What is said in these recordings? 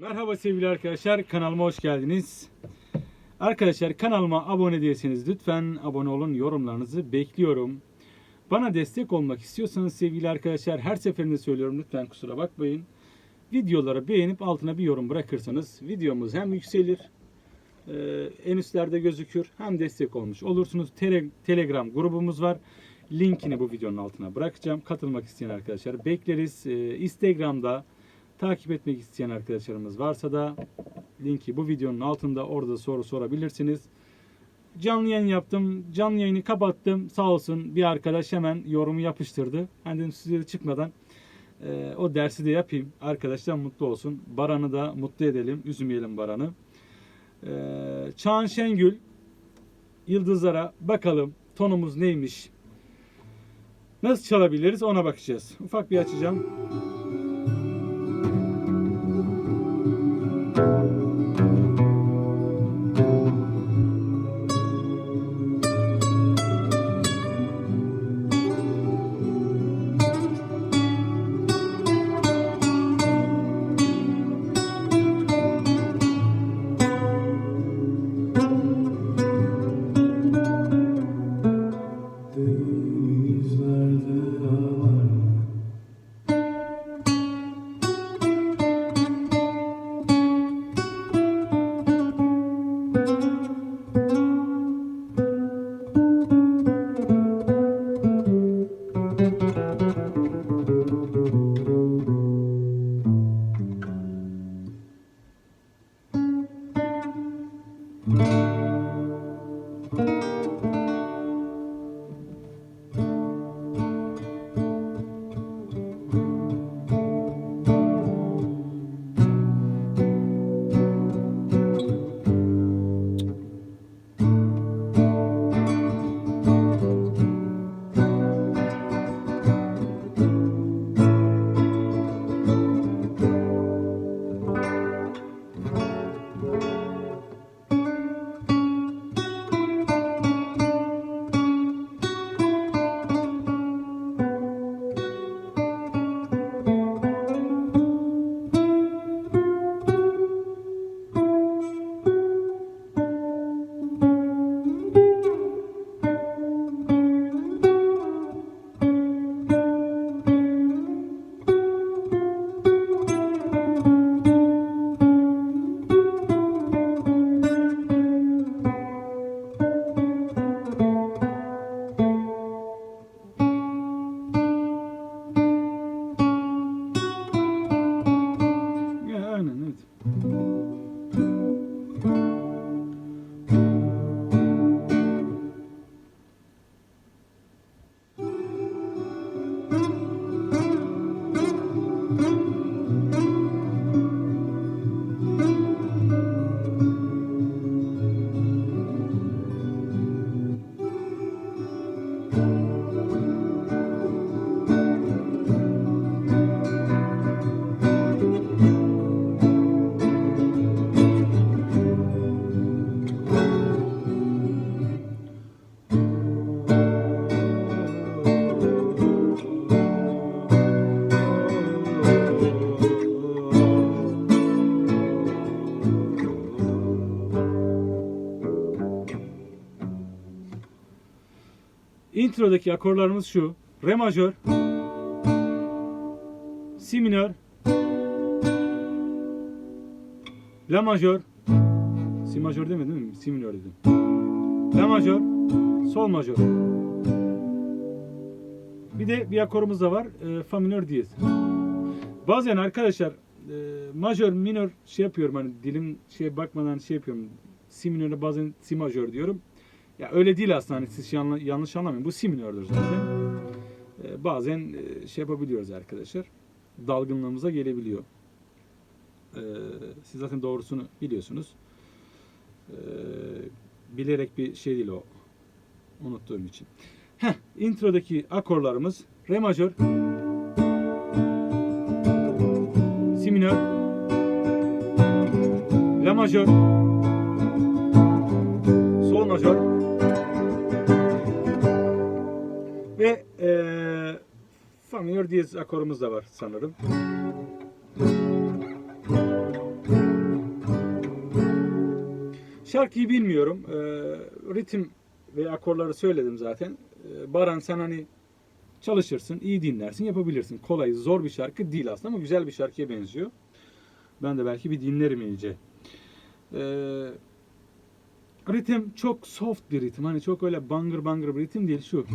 Merhaba sevgili arkadaşlar kanalıma hoş geldiniz. Arkadaşlar kanalıma abone değilseniz lütfen abone olun yorumlarınızı bekliyorum. Bana destek olmak istiyorsanız sevgili arkadaşlar her seferinde söylüyorum lütfen kusura bakmayın. Videoları beğenip altına bir yorum bırakırsanız videomuz hem yükselir e, en üstlerde gözükür hem destek olmuş olursunuz. Tele- Telegram grubumuz var. Linkini bu videonun altına bırakacağım. Katılmak isteyen arkadaşlar bekleriz. E, Instagram'da takip etmek isteyen arkadaşlarımız varsa da linki bu videonun altında orada soru sorabilirsiniz. Canlı yayın yaptım. Canlı yayını kapattım. Sağ olsun bir arkadaş hemen yorumu yapıştırdı. Ben dedim size de çıkmadan e, o dersi de yapayım. Arkadaşlar mutlu olsun. Baran'ı da mutlu edelim. Üzmeyelim Baran'ı. E, Çağan Şengül Yıldızlara bakalım tonumuz neymiş. Nasıl çalabiliriz ona bakacağız. Ufak bir açacağım. Intro'daki akorlarımız şu. Re majör, Si minör, La majör, Si majör demedim mi? Si minör dedim. La majör, Sol majör. Bir de bir akorumuz da var. E, fa minör diyez. Bazen arkadaşlar e, majör, minör şey yapıyorum hani dilim şey bakmadan şey yapıyorum. Si minöre bazen si majör diyorum. Ya öyle değil aslında hani siz yanlış, anlamayın. Bu si zaten. E, bazen e, şey yapabiliyoruz arkadaşlar. Dalgınlığımıza gelebiliyor. E, siz zaten doğrusunu biliyorsunuz. E, bilerek bir şey değil o. Unuttuğum için. Heh, introdaki akorlarımız re majör, si minör, la majör, majör ve eee fa diyez akorumuz da var sanırım. Şarkıyı bilmiyorum. Ee, ritim ve akorları söyledim zaten. Ee, Baran sen hani çalışırsın, iyi dinlersin, yapabilirsin. Kolay, zor bir şarkı değil aslında ama güzel bir şarkıya benziyor. Ben de belki bir dinlerim iyice. Ee, ritim çok soft bir ritim. Hani çok öyle bangır bangır bir ritim değil şu.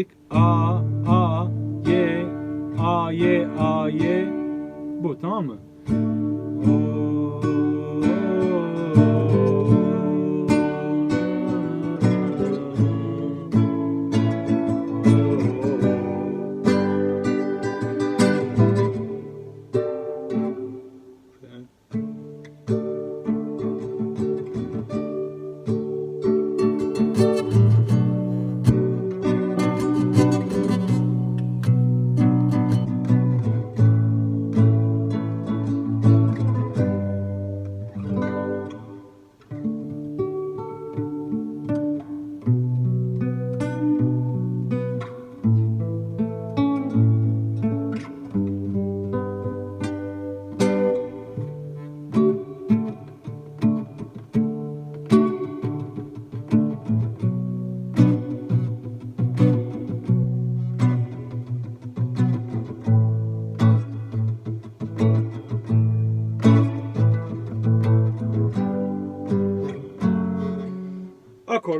Ne dedik? A a ye a ye a ye. Bu tamam mı?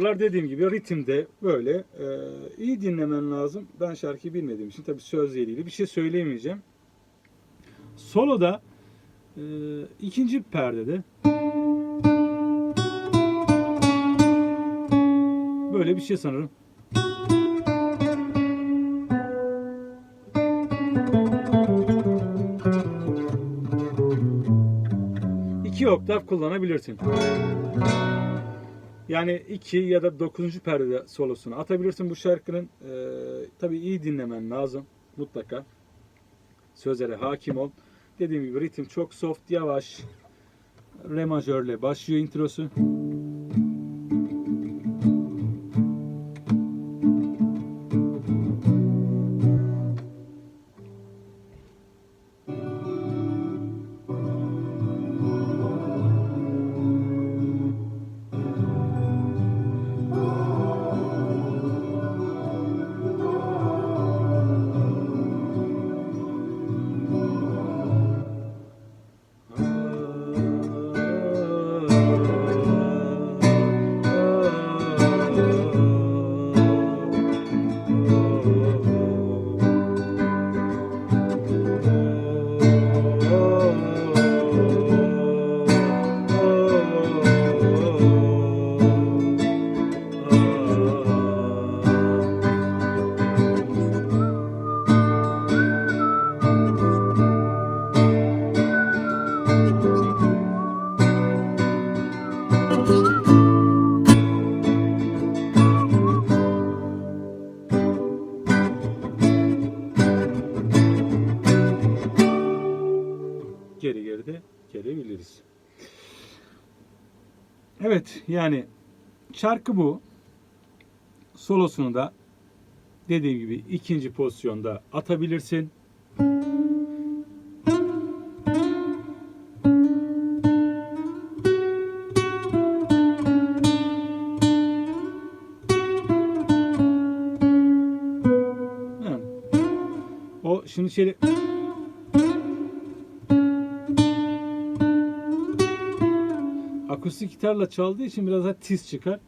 Akorlar dediğim gibi ritimde böyle e, iyi dinlemen lazım. Ben şarkıyı bilmediğim için tabii sözleriyle bir şey söyleyemeyeceğim. Soloda e, ikinci perdede böyle bir şey sanırım. İki oktav kullanabilirsin. Yani 2 ya da 9. perde solosunu atabilirsin bu şarkının. Ee, tabii iyi dinlemen lazım mutlaka. Sözlere hakim ol. Dediğim gibi ritim çok soft, yavaş. Re majörle başlıyor introsu. Gelebiliriz. Evet yani şarkı bu. Solosunu da dediğim gibi ikinci pozisyonda atabilirsin. O şimdi şöyle akustik gitarla çaldığı için biraz daha tiz çıkar.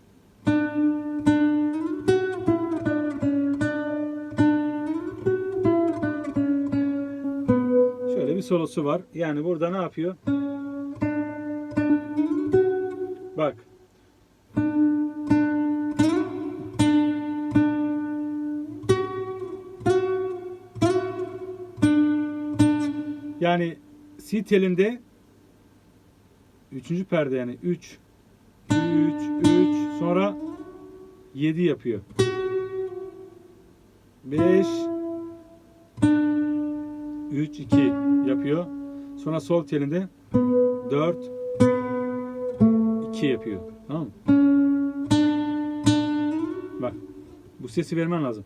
Şöyle bir solosu var. Yani burada ne yapıyor? Bak. Yani C telinde Üçüncü perde yani 3 3 3 Sonra 7 yapıyor. 5 3 2 yapıyor. Sonra sol telinde 4 2 yapıyor. Tamam mı? Bak. Bu sesi vermen lazım.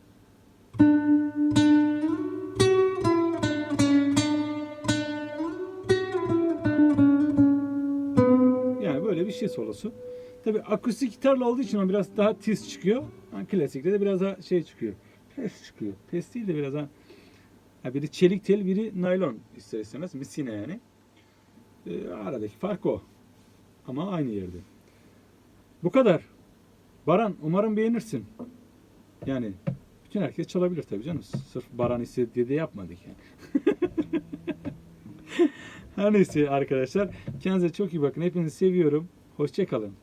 Şey solosu. Tabi akustik gitarla olduğu için o biraz daha tiz çıkıyor. Yani klasikte de biraz daha şey çıkıyor. Pes çıkıyor. Pes değil de biraz daha ha biri çelik tel, biri naylon ister istemez. Misine yani. Ee, aradaki fark o. Ama aynı yerde. Bu kadar. Baran umarım beğenirsin. Yani bütün herkes çalabilir tabii canım. Sırf Baran istedi diye yapmadık yani. Her neyse arkadaşlar. Kendinize çok iyi bakın. Hepinizi seviyorum. Hoşçakalın.